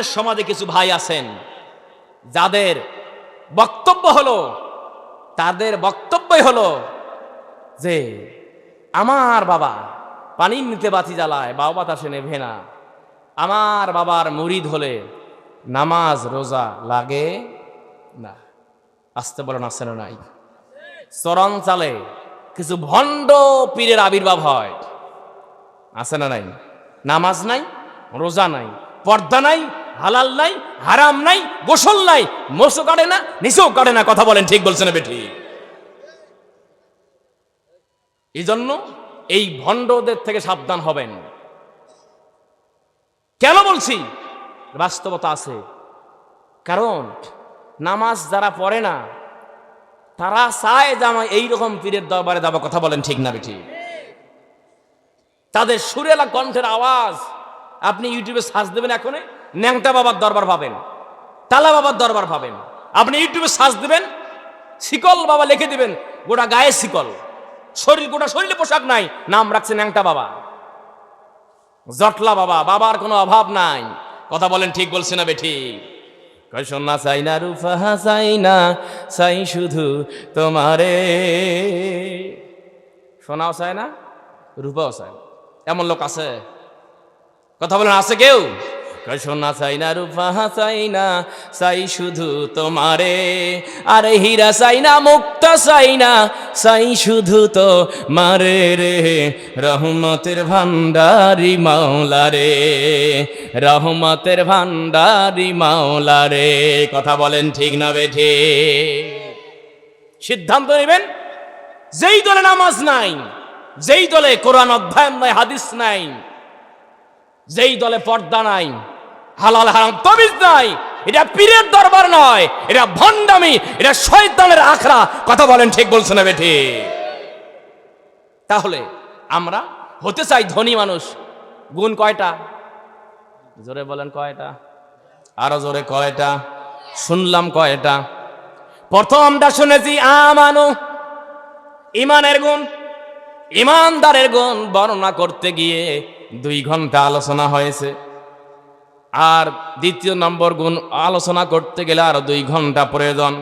সমাজে কিছু ভাই আছেন, যাদের বক্তব্য হলো, তাদের বক্তব্যই হলো যে, আমার বাবা পানির নিতে বাতি জ্বালায়, বাবা বাতাসে নেভে না। আমার বাবার মুরিদ হলে নামাজ রোজা লাগে না। আসতে বলেন আসে না নাই। চরণ চালে কিছু ভণ্ড পীরের আবির্ভাব হয়। আছে না নাই? নামাজ নাই, রোজা নাই, পর্দা নাই হালাল নাই, হারাম নাই, গোসল নাই, মোসও কাটে না, নিচেও কাটে না, কথা বলেন ঠিক বলছেন বেঠি। এই জন্য এই ভণ্ডদের থেকে সাবধান হবেন। কেন বলছি? বাস্তবতা আছে। কারণ নামাজ যারা পড়ে না, তারা চায় যে আমার এইরকম পীরের দরবারে যাব, কথা বলেন ঠিক না বেঠি। তাদের সুরেলা কণ্ঠের আওয়াজ আপনি ইউটিউবে সার্চ দেবেন এখনে ন্যাংটা বাবার দরবার পাবেন তালা বাবার দরবার পাবেন আপনি ইউটিউবে সার্চ দেবেন, শিকল বাবা লিখে দিবেন, গোটা গায়ে শিকল। শরীর, গোটা শরীরে পোশাক নাই, নাম রাখছে ন্যাংটা বাবা। জটলা বাবা, বাবার কোনো অভাব নাই। কথা বলেন ঠিক বলছে না বেঠি? সোনা চাই না, রূপা চাই না, চাই শুধু তোমারে। সোনাও চায় না, রূপাও চায় এমন লোক আছে। কথা বলেন, আছে কেউ? সোনা চাই না রূপা চাই না চাই শুধু তোমারে। আরে হীরা চাই না মুক্তা চাই না চাই শুধু তো মারে রে। রহমতের ভান্ডারি মাওলা রে, রহমতের ভান্ডারি মাওলা রে। কথা বলেন ঠিক না বেঠে সিদ্ধান্ত নেবেন? যেই দলে নামাজ নাই, যেই দলে কোরআন অধ্যয়ন নাই, হাদিস নাই, যেই দলে পর্দা নাই হালাল হারাম তবিজ নাই। এটা পীরের দরবার নয়, এটা ভণ্ডামি, এটা শয়তানের আখড়া। কথা বলেন ঠিক বলছেন না বেঠি? তাহলে আমরা হতে চাই ধনী মানুষ। গুণ কয়টা? জোরে বলেন কয়টা? আরও জোরে কয়টা? শুনলাম কয়টা? প্রথমটা শুনেছি আমানু, ইমানের গুণ, ইমানদারের গুণ বর্ণনা করতে গিয়ে দুই ঘণ্টা আলোচনা হয়েছে। আর দ্বিতীয় নম্বর গুণ আলোচনা করতে গেলে আরও দুই ঘণ্টা প্রয়োজন।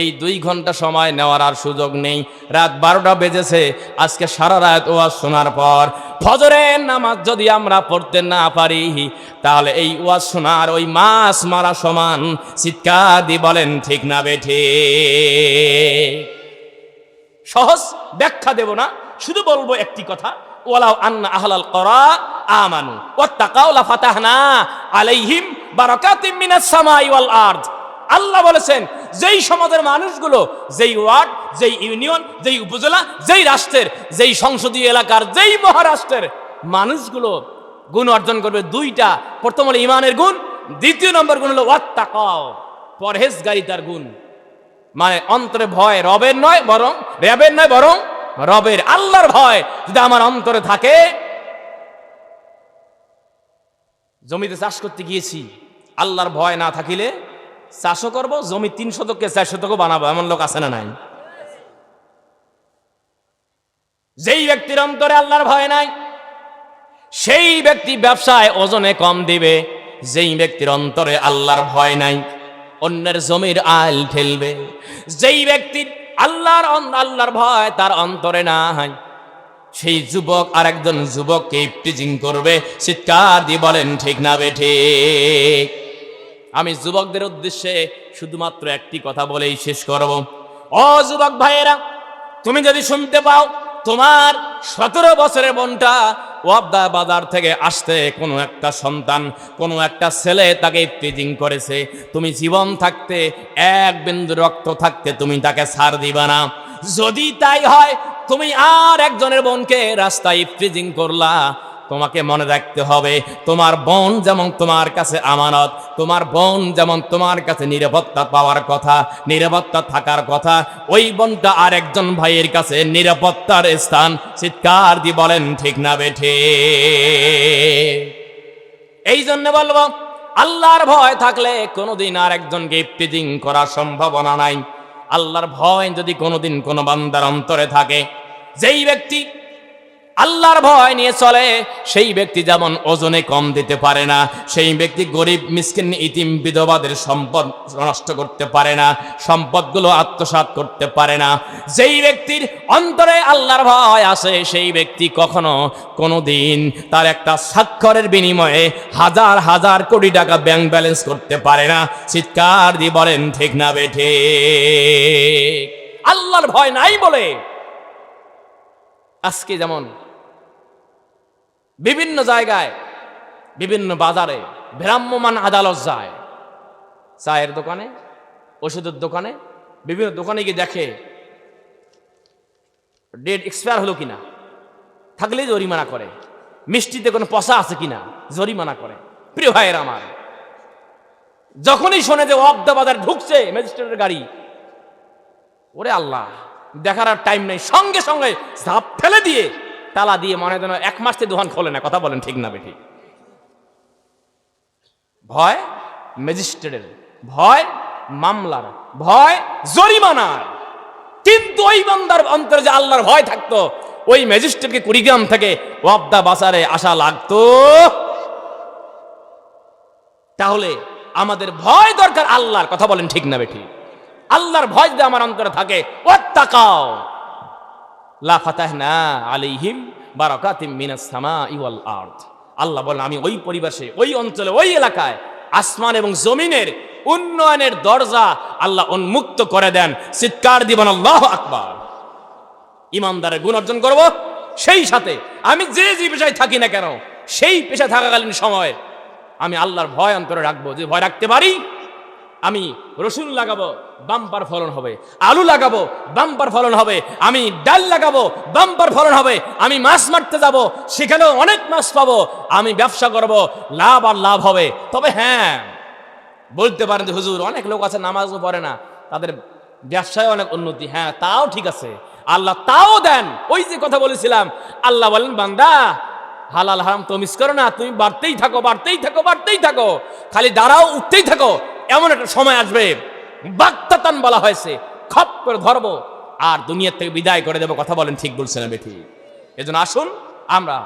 এই দুই ঘণ্টা সময় নেওয়ার আর সুযোগ নেই। রাত বারোটা বেজেছে, আজকে সারা রাত ওয়াজ শোনার পর ফজরের নামাজ যদি আমরা পড়তে না পারি, তাহলে এই ওয়াজ শোনার ওই মাছ মারা সমান চিৎকার দি বলেন, ঠিক না বেঠে। সহজ ব্যাখ্যা দেব না, শুধু বলব একটি কথা। ওয়ালাউ আন্না আহলাল করা আমানু। ওয়াত্তাকাউ লাফাতাহনা আলাইহিম বারাকাতিম মিনাস সামাই ওয়াল আরদ। আল্লাহ বলেছেন, যেই সমাজের মানুষগুলো, যেই ওয়ার্ড, যেই ইউনিয়ন, যেই উপজেলা, যেই রাষ্ট্রের, যেই সংসদীয় এলাকার, যেই মহারাষ্ট্রের মানুষগুলো গুণ অর্জন করবে দুইটা। প্রথম হলো ইমানের গুণ, দ্বিতীয় নম্বর গুণ হলো ওয়াত্তাকাও পরহেজগারিতার গুণ। মানে অন্তরে ভয়, রবের নয়, বরং র্যাবের নয়, বরং রবের আল্লাহর ভয় যদি আমার অন্তরে থাকে। জমিতে চাষ করতে গিয়েছি, আল্লাহর ভয় না থাকিলে চাষও করব, জমি তিন শতককে চার শতকও বানাবো, এমন লোক আছে না নাই? যেই ব্যক্তির অন্তরে আল্লাহর ভয় নাই, সেই ব্যক্তি ব্যবসায় ওজনে কম দিবে, যেই ব্যক্তির অন্তরে আল্লাহর ভয় নাই, অন্যের জমির আল ঠেলবে। যেই ব্যক্তির আল্লাহর আল্লাহর ভয় তার অন্তরে নাই। সেই যুবক আর একজন যুবককে ইফটিজিং করবে, চিৎকার দিয়ে বলেন, ঠিক না বেঠে আমি যুবকদের উদ্দেশ্যে শুধুমাত্র একটি কথা বলেই শেষ করব। ও যুবক ভাইয়েরা, তুমি যদি শুনতে পাও তোমার সতেরো বছরের বোনটা ওয়াবদা বাজার থেকে আসতে কোনো একটা সন্তান, কোনো একটা ছেলে তাকে তেজিং করেছে। তুমি জীবন থাকতে, এক বিন্দু রক্ত থাকতে তুমি তাকে সার দিবে না। যদি তাই হয়, তুমি আর একজনের বোনকে রাস্তায় ইফ্রিজিং করলা। তোমাকে মনে রাখতে হবে, তোমার বোন যেমন তোমার কাছে আমানত, তোমার বোন যেমন তোমার কাছে নিরাপত্তা পাওয়ার কথা, নিরাপত্তা থাকার কথা, ওই বোনটা আর একজন ভাইয়ের কাছে নিরাপত্তার স্থান। চিৎকার দিয়ে বলেন, ঠিক না বেঠে। এই জন্য বলব, আল্লাহর ভয় থাকলে কোনোদিন আর একজনকে ইফতিজিং করার সম্ভাবনা নাই। আল্লাহর ভয় যদি কোনোদিন কোনো বান্দার অন্তরে থাকে, যেই ব্যক্তি আল্লাহর ভয় নিয়ে চলে, সেই ব্যক্তি যেমন ওজনে কম দিতে পারে না, সেই ব্যক্তি গরিব, মিসকিন, ইতিম, বিধবাদের সম্পদ নষ্ট করতে পারে না, সম্পদগুলো আত্মসাৎ করতে পারে না। যেই ব্যক্তির অন্তরে আল্লাহর ভয় আসে, সেই ব্যক্তি কখনো কোনো দিন তার একটা স্বাক্ষরের বিনিময়ে হাজার হাজার কোটি টাকা ব্যাংক ব্যালেন্স করতে পারে না। চিৎকার দিয়ে বলেন, ঠিক না বেঠে আল্লাহর ভয় নাই বলে। আজকে যেমন বিভিন্ন জায়গায়, বিভিন্ন বাজারে ভ্রাম্যমান আদালত যায়। চায়ের দোকানে, ওষুধের দোকানে, বিভিন্ন দোকানে গিয়ে দেখে ডেট এক্সপায়ার হলো কিনা থাকলেই জরিমানা করে, মিষ্টিতে কোনো পচা আছে কিনা, জরিমানা করে। প্রিয় ভাইয়ের আমার, যখনই শোনে যে অফ দা বাজার ঢুকছে, ম্যাজিস্ট্রেটের গাড়ি, ওরে আল্লাহ, দেখার আর টাইম নেই, সঙ্গে সঙ্গে ঝাপ ফেলে দিয়ে তালা দিয়ে মনে যেন এক মাস থেকে দোকান খোলে না, কথা বলেন ঠিক না বেঠি। ভয় ম্যাজিস্ট্রেটের, ভয় মামলার, ভয় জরিমানার। কিন্তু ওই বান্দার অন্তরে যে আল্লাহর ভয় থাকতো, ওই ম্যাজিস্ট্রেটকে কুড়িগ্রাম থেকে ওয়াবদা বাজারে আসা লাগতো। তাহলে আমাদের ভয় দরকার আল্লাহর, কথা বলেন ঠিক না বেঠি। আল্লাহর ভয় যদি আমার অন্তরে থাকে ও ওয়াত্তাকাও লা ফাতাহনা আলাইহিম বারাকাতিম মিনাস সামাই আল্লাহ বলেন, আমি ওই পরিবেশে, ওই অঞ্চলে, ওই এলাকায় আসমান এবং জমিনের উন্নয়নের দরজা আল্লাহ উন্মুক্ত করে দেন। চিৎকার দিবেন, আল্লাহ আকবার। ইমানদারের গুণ অর্জন করব। সেই সাথে আমি যে যে পেশায় থাকি না কেন, সেই পেশা থাকাকালীন সময় আমি আল্লাহর ভয় অন্তরে রাখব। যে ভয় রাখতে পারি আমি রসুন লাগাবো, বাম্পার ফলন হবে। আলু লাগাবো, বাম্পার ফলন হবে। আমি ডাল লাগাবো, বাম্পার ফলন হবে। আমি মাছ মারতে যাব, সেখানেও অনেক মাছ পাবো। আমি ব্যবসা করব, লাভ আর লাভ হবে। তবে হ্যাঁ বলতে পারেন যে হুজুর, অনেক লোক আছে, নামাজও পড়ে না। তাদের ব্যবসায় অনেক উন্নতি। হ্যাঁ তাও ঠিক আছে। আল্লাহ তাও দেন। ওই যে কথা বলেছিলাম, আল্লাহ বলেন, বান্দা, হালাল হারাম তো মিস করো না। তুমি বাড়তেই থাকো বাড়তেই থাকো বাড়তেই থাকো। খালি দাঁড়াও, উঠতেই থাকো। এমন একটা সময় আসবে বাক্তাতান বলা হয়েছে, খপ করে ধরবো, আর দুনিয়ার থেকে বিদায় করে দেবো, কথা বলেন ঠিক বলছেন বেঠি। এজন্য আসুন, আমরা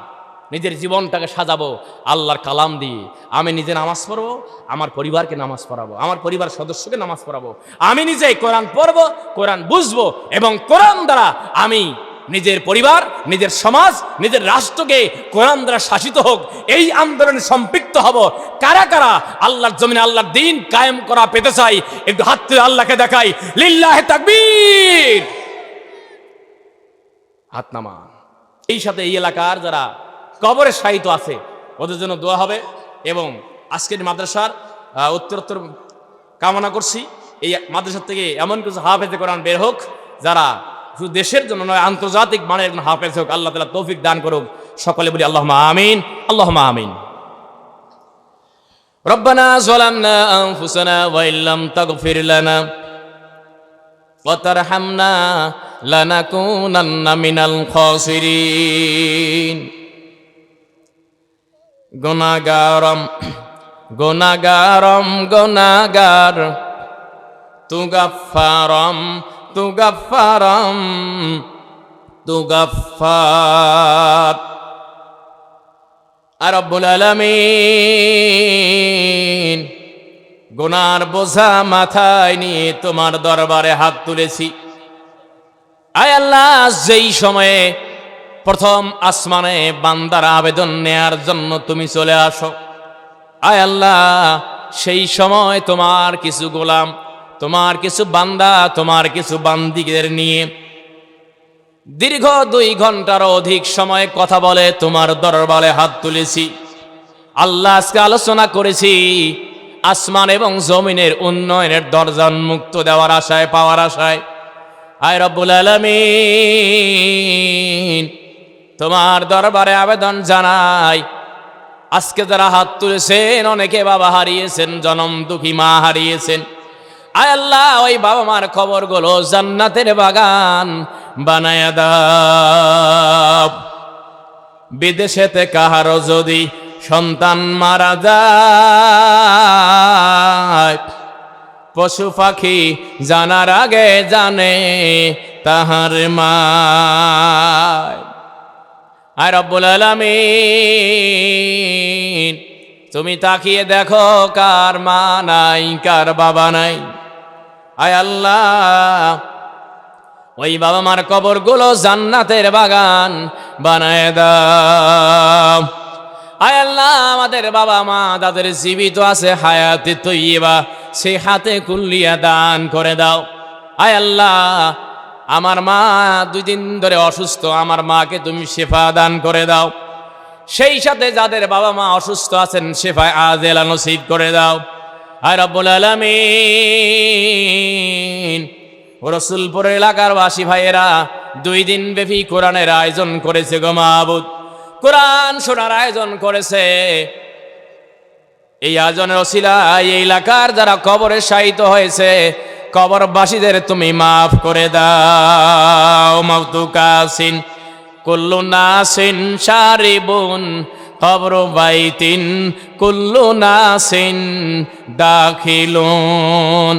নিজের জীবনটাকে সাজাবো, আল্লাহর কালাম দিয়ে। আমি নিজে নামাজ পড়ব, আমার পরিবারকে নামাজ পড়াবো, আমার পরিবার সদস্যকে নামাজ পড়াবো। আমি নিজে কোরআন পড়ব, কোরআন বুঝব, এবং কোরআন দ্বারা আমি নিজের পরিবার, নিজের সমাজ, নিজের রাষ্ট্রকে কোরআন দ্বারা শাসিত হোক, এই আন্দোলনে সম্পৃক্ত হব। কারা কারা? আল্লাহর জমিনে আল্লাহর দিন কায়েম করা পেতে চাই, একটু হাত তুলে আল্লাহকে দেখাই। লিল্লাহে তাকবীর! হাত নামা এই সাথে এই এলাকার যারা কবরের সাহিত্য আছে, ওদের জন্য দোয়া হবে এবং আজকের মাদ্রাসার উত্তরোত্তর কামনা করছি। এই মাদ্রাসার থেকে এমন কিছু হাফেজে কোরআন বের হোক, যারা শুধু দেশের জন্য নয় আন্তর্জাতিক মানের একজন হাফেজ হোক আল্লাহ তালা তৌফিক দান করুক সকলে বলি আল্লাহ আমিন আল্লাহ আমিন ربنا ظلمنا أنفسنا وإن لم تغفر لنا وترحمنا لنكونن من الخاسرين গুনাগারম গুনাগারম গুনাগার তুগাফারম তুগাফারম তুগাফার আর রব্বুল আলামিন, গুনার বোঝা মাথায় নিয়ে তোমার দরবারে হাত তুলেছি। আয় আল্লাহ, যেই সময়ে প্রথম আসমানে বান্দার আবেদন নেয়ার জন্য তুমি চলে আসো। আয় আল্লাহ, সেই সময় তোমার কিছু গোলাম তোমার কিছু বান্দা, তোমার কিছু বান্দিদের নিয়ে দীর্ঘ দুই ঘণ্টার অধিক সময় কথা বলে তোমার দরবারে হাত তুলেছি। আল্লাহ আজকে আলোচনা করেছি আসমান এবং জমিনের উন্নয়নের দরজা মুক্ত দেওয়ার আশায়, পাওয়ার আশায়। আয় রব্বুল আলমিন, তোমার দরবারে আবেদন জানাই। আজকে যারা হাত তুলেছেন, অনেকে বাবা হারিয়েছেন, জনম দুঃখী মা হারিয়েছেন। আয় আল্লাহ, ওই বাবা মার খবরগুলো জান্নাতের বাগান বানায় দাও। বিদেশেতে কাহারও যদি সন্তান মারা যায়, পশু পাখি জানার আগে জানে তাহার মা আয় রব্বুল আলামিন, তুমি তাকিয়ে দেখো কার মা নাই, কার বাবা নাই। আয় আল্লাহ। ওই বাবা মার কবরগুলো জান্নাতের বাগান বানায় দাও। আয় আল্লাহ, আমাদের বাবা মা তাদের জীবিত আছে, হায়াতে তৈবা সেই হাতে কুল্লিয়া দান করে দাও। আয় আল্লাহ, আমার মা দুই দিন ধরে অসুস্থ, আমার মাকে তুমি শেফা দান করে দাও। সেই সাথে যাদের বাবা মা অসুস্থ আছেন, শেফায় আজেলা নসিব করে দাও। আর রব্বুল আলামিন। রসুলপুর এলাকার বাসী ভাইয়েরা, দুই দিন ব্যাপী কোরআনের আয়োজন করেছে গো মাহবুদ কোরআন শোনার আয়োজন করেছে। এই আয়োজনের ওসিলায় এই এলাকার যারা কবরে শায়িত হয়েছে, কবরবাসীদের তুমি মাফ করে দাও। মাউতু কাসিন, কুল্লু নাসিন, সারিবুন কবর বাইতিন কুল্লু নাসিন দাখিলুন।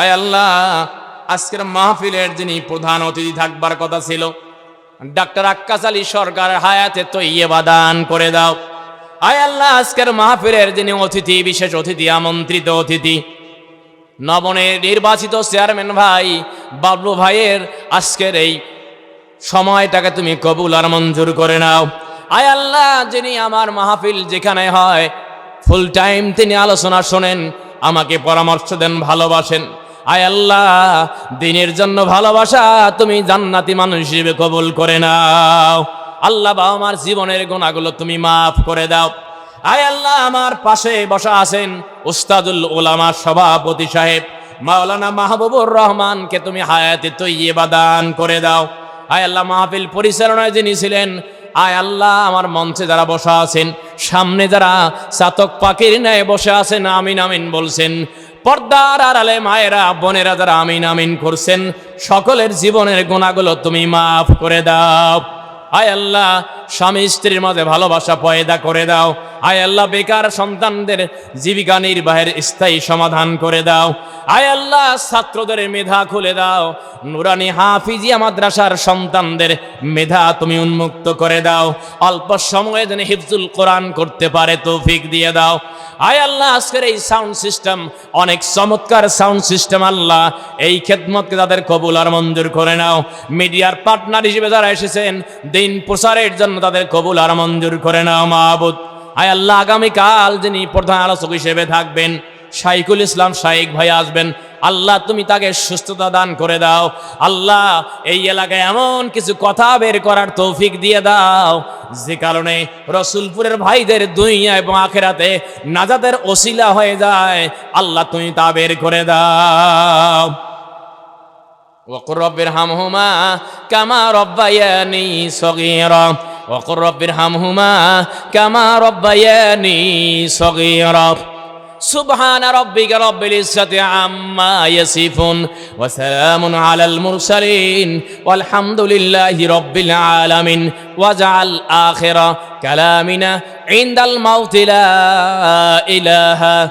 আয় আল্লাহ, আজকের মাহফিলের যিনি প্রধান অতিথি থাকবার কথা ছিল, ডাক্তার আক্কাস আলী সরকার হায়াতে তো দান করে দাও। আয় আল্লাহ, আজকের মাহফিলের যিনি অতিথি, বিশেষ অতিথি, আমন্ত্রিত অতিথি নবনের নির্বাচিত চেয়ারম্যান ভাই, বাবলু ভাইয়ের আজকের এই সময়টাকে তুমি কবুল আর মঞ্জুর করে নাও। আয় আল্লাহ, যিনি আমার মাহফিল যেখানে হয় ফুল টাইম তিনি আলোচনা শোনেন, আমাকে পরামর্শ দেন, ভালোবাসেন। আয় আল্লাহ, দিনের জন্য ভালোবাসা তুমি জান্নাতি মানুষ হিসেবে কবুল করে নাও। আল্লাহ বা আমার জীবনের গুণাগুলো তুমি মাফ করে দাও। আয় আল্লাহ, আমার পাশে বসা আছেন উস্তাদুল ওলামা সভাপতি সাহেব। মাওলানা মাহবুবুর রহমানকে তুমি হায়াতে তৈবা দান করে দাও। আয় আল্লাহ, মাহফিল পরিচালনায় যিনি ছিলেন আয় আল্লাহ, আমার মঞ্চে যারা বসা আছেন, সামনে যারা চাতক পাখির ন্যায় বসে আছেন, আমিন আমিন বলছেন। পর্দার আড়ালে মায়েরা, বোনেরা যারা আমিন আমিন করছেন, সকলের জীবনের গোনাগুলো তুমি মাফ করে দাও। আয় আল্লাহ, স্বামী স্ত্রীর মাঝে ভালোবাসা পয়দা করে দাও। আয় আল্লাহ, বেকার সন্তানদের জীবিকা নির্বাহের স্থায়ী সমাধান করে দাও। আয় আল্লাহ, ছাত্রদের মেধা খুলে দাও। নুরানি হাফিজিয়া মাদ্রাসার সন্তানদের মেধা তুমি উন্মুক্ত করে দাও। অল্প সময়ে যেন হিফজুল কোরআন করতে পারে, তৌফিক দিয়ে দাও। আয় আল্লাহ, আজকের এই সাউন্ড সিস্টেম অনেক চমৎকার সাউন্ড সিস্টেম, আল্লাহ। এই খেদমতকে তাদের কবুল আর মঞ্জুর করে নাও। মিডিয়ার পার্টনার হিসেবে যারা এসেছেন দিন প্রসারের জন্য তাদের কবুল আর মঞ্জুর করে নাও, মাহবুদ। আয় আল্লাহ, আগামীকাল যিনি প্রধান আলোচক হিসেবে থাকবেন শাইকুল ইসলাম শাইক ভাই আসবেন। আল্লাহ, তুমি তাকে সুস্থতা দান করে দাও। আল্লাহ, এই এলাকায় এমন কিছু কথা বের করার তৌফিক দিয়ে দাও, যে কারণে রসুলপুরের ভাইদের দুইয়া এবং আখেরাতে নাজাদের ওসিলা হয়ে যায়। আল্লাহ, তুমি তা বের করে দাও। وقل رب ارحمهما كما ربياني صغيرا. وقل رب ارحمهما كما ربياني صغيرا. سبحان ربك رب العزة عما يصفون وسلام على المرسلين والحمد لله رب العالمين. واجعل آخر كلامنا عند الموت لا إله